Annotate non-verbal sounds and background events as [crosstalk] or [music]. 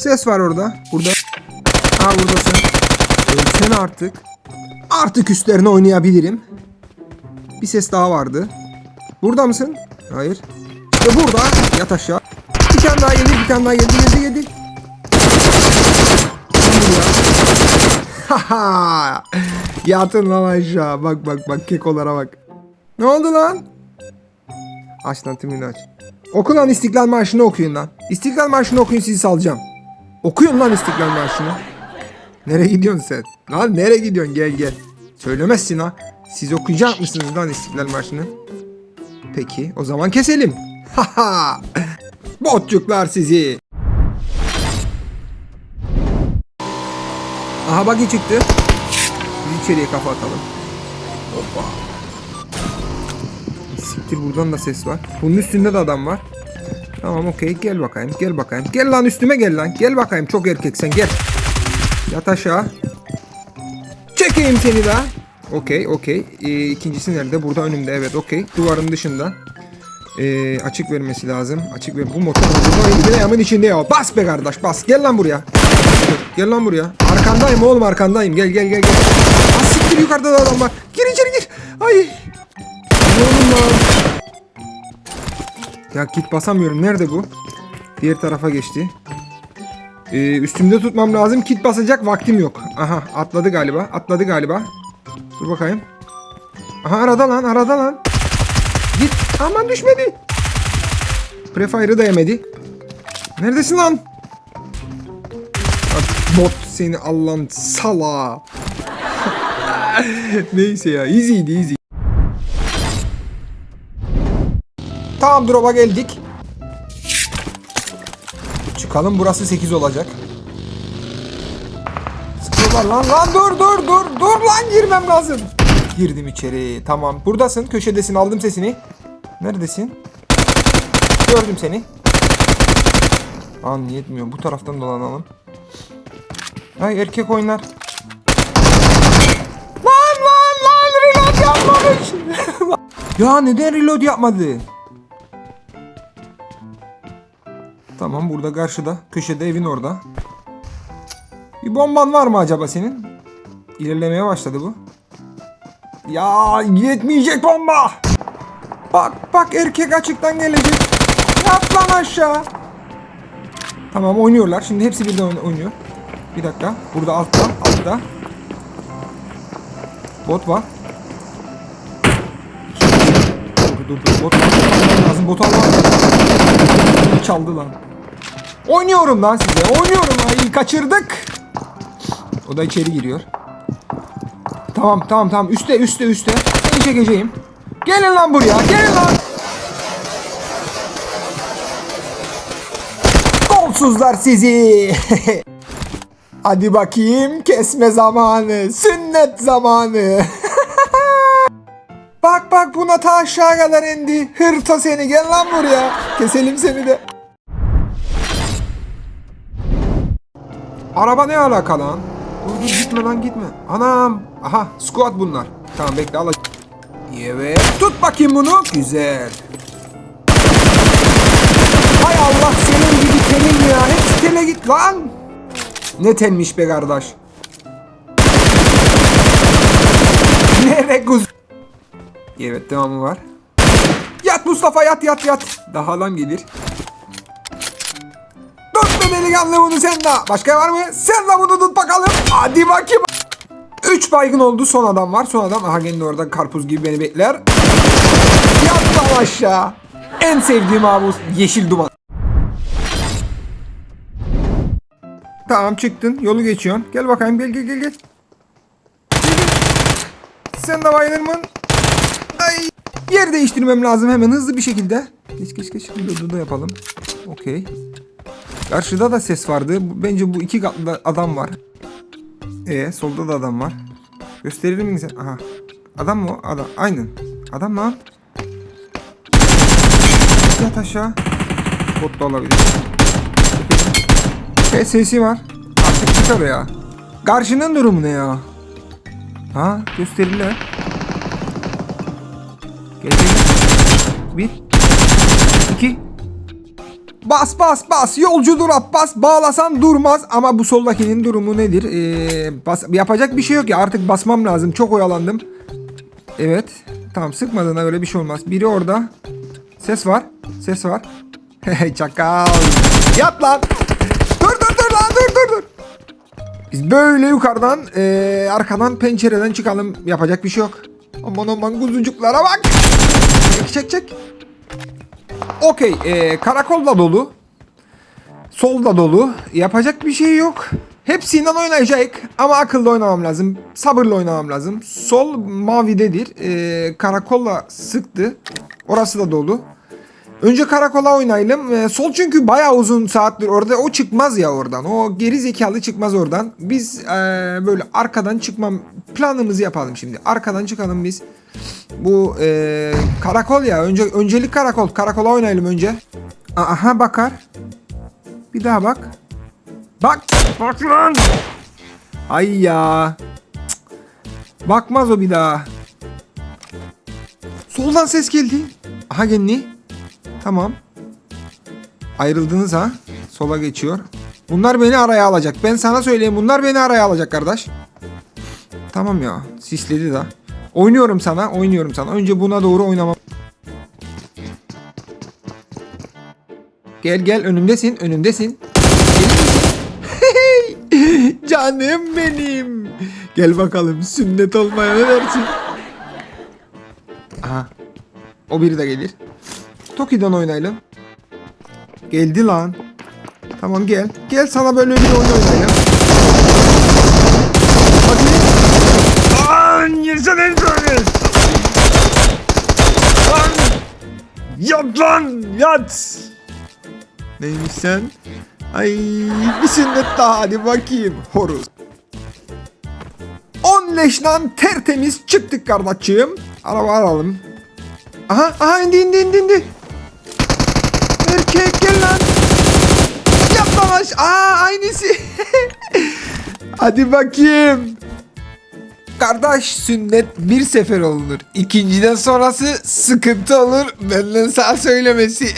Ses var orada. Burada. Ha buradasın. Ölsene artık. Artık üstlerine oynayabilirim. Bir ses daha vardı. Burada mısın? Hayır. İşte burada. Yat aşağı. Bir tane daha yedi, bir tane daha yedi, yedi, yedi. Haha. Yatın lan aşağı. Bak bak bak kekolara bak. Ne oldu lan? Aç lan tümünü aç. Oku lan İstiklal Marşı'nı okuyun lan. İstiklal Marşı'nı okuyun sizi salacağım. Okuyun lan İstiklal Marşı'nı. Nereye gidiyorsun sen? Lan nereye gidiyorsun gel gel. Söylemezsin ha. Siz okuyacak mısınız lan İstiklal Marşı'nı? Peki o zaman keselim. [laughs] Haha. Botçuklar sizi. Aha buggy çıktı. Biz içeriye kafa atalım. Hoppa. Siktir buradan da ses var. Bunun üstünde de adam var. Tamam okey gel bakayım gel bakayım. Gel lan üstüme gel lan. Gel bakayım çok erkeksen gel. Yat aşağı. Çekeyim seni daha. Okey okey. Ee, ikincisi nerede? Burada önümde evet okey. Duvarın dışında. Ee, açık vermesi lazım. Açık ver. Bu motor yamın içinde ya. Bas be kardeş bas. Gel lan buraya. Gel lan buraya. Arkandayım oğlum arkandayım. Gel gel gel gel. Az siktir yukarıda da adam var. Gir içeri gir. Ay. Oğlum lan? Ya kit basamıyorum. Nerede bu? Diğer tarafa geçti. Ee, üstümde tutmam lazım. Kit basacak vaktim yok. Aha atladı galiba. Atladı galiba. Dur bakayım. Aha arada lan arada lan. Git. Aman düşmedi. Prefire'ı da yemedi. Neredesin lan? Bot seni Allah'ın sala. [laughs] Neyse ya easy'ydi easy. Tamam drop'a geldik. Çıkalım burası 8 olacak. Sıkıyorlar lan lan dur dur dur dur lan girmem lazım. Girdim içeri tamam buradasın köşedesin aldım sesini. Neredesin? Gördüm seni. An yetmiyor bu taraftan dolanalım. Ay erkek oynar. Lan lan lan reload yapmamış. [laughs] ya neden reload yapmadı? Tamam burada karşıda. Köşede evin orada. Bir bomban var mı acaba senin? İlerlemeye başladı bu. Ya yetmeyecek bomba. Bak bak erkek açıktan gelecek. Yat lan aşağı. Tamam oynuyorlar. Şimdi hepsi birden oyn- oynuyor. Bir dakika. Burada altta. Altta. Bot var. Dur dur dur. Bot. Lazım bot almam. Çaldı lan. Oynuyorum lan size. Oynuyorum. Ay kaçırdık. O da içeri giriyor. Tamam tamam tamam. Üste üste üste. Seni çekeceğim. Gelin lan buraya. Gelin lan. Golsuzlar sizi. [laughs] Hadi bakayım kesme zamanı. Sünnet zamanı. [laughs] bak bak buna ta aşağı kadar indi. Hırto seni gel lan buraya. Keselim seni de. Araba ne alaka lan? Dur dur gitme lan gitme. Anam. Aha squat bunlar. Tamam bekle al. Evet. Tut bakayım bunu. Güzel. Hay Allah senin gibi tenin ya. Hepsi tele git lan. Ne tenmiş be kardeş. [laughs] Ne kuz. Evet devamı var. Yat Mustafa yat yat yat. Daha lan gelir. Delikanlı bunu sen de. Başka var mı? Sen de bunu tut bakalım. Hadi bakayım. 3 baygın oldu. Son adam var. Son adam. Aha kendi orada karpuz gibi beni bekler. Yat lan aşağı. En sevdiğim abi yeşil duman. Tamam çıktın. Yolu geçiyorsun. Gel bakayım gel gel gel gel. Sen de bayılır mı? Ay. Yer değiştirmem lazım hemen hızlı bir şekilde. Geç geç geç. Dur da yapalım. Okey. Karşıda da ses vardı. Bence bu iki katlı da adam var. E solda da adam var. Gösterir mi sen? Aha. Adam mı? Adam. Aynen. Adam lan. Yat aşağı. Bot da olabilir. E sesi var. Artık çıkar ya. Karşının durumu ne ya? Ha gösterirler. Gel. Bir. iki. Bas bas bas yolcudur Abbas bağlasan durmaz ama bu soldakinin durumu nedir? Ee, bas, yapacak bir şey yok ya artık basmam lazım çok oyalandım. Evet tamam sıkmadığına göre bir şey olmaz. Biri orada. Ses var ses var. [laughs] Çakal. Yat lan. Dur dur dur lan dur dur dur. Biz böyle yukarıdan ee, arkadan pencereden çıkalım yapacak bir şey yok. Aman aman kuzucuklara bak. Çek çek çek. Okey. ee, karakol da dolu. Sol da dolu. Yapacak bir şey yok. Hepsinden oynayacak ama akıllı oynamam lazım. Sabırla oynamam lazım. Sol mavidedir. Ee, karakolla sıktı. Orası da dolu. Önce karakola oynayalım. Ee, sol çünkü bayağı uzun saattir orada. O çıkmaz ya oradan. O geri zekalı çıkmaz oradan. Biz ee, böyle arkadan çıkmam planımızı yapalım şimdi. Arkadan çıkalım biz. Bu ee, karakol ya. Önce öncelik karakol. Karakola oynayalım önce. Aha bakar. Bir daha bak. Bak. Bak lan. Ay ya. Cık. Bakmaz o bir daha. Soldan ses geldi. Aha geldi. Tamam. Ayrıldınız ha. Sola geçiyor. Bunlar beni araya alacak. Ben sana söyleyeyim bunlar beni araya alacak kardeş. Tamam ya. Sisledi da. Oynuyorum sana. Oynuyorum sana. Önce buna doğru oynamam. Gel gel önümdesin. Önümdesin. [laughs] Canım benim. Gel bakalım sünnet olmaya ne dersin? Aha. O biri de gelir. Toki'den oynayalım. Geldi lan. Tamam gel. Gel sana böyle bir oyun oynayalım. Hadi. Lan yesene seni. Lan. Yat lan yat. Neymiş sen? Ay bir sünnet daha hadi bakayım. Horoz. 10 leşten tertemiz çıktık kardeşim. Araba alalım. Aha aha indi indi indi indi. Erkek gel lan. Aş- Aa aynısı. [laughs] Hadi bakayım. Kardeş sünnet bir sefer olunur. İkinciden sonrası sıkıntı olur. Benden sağ söylemesi. [laughs]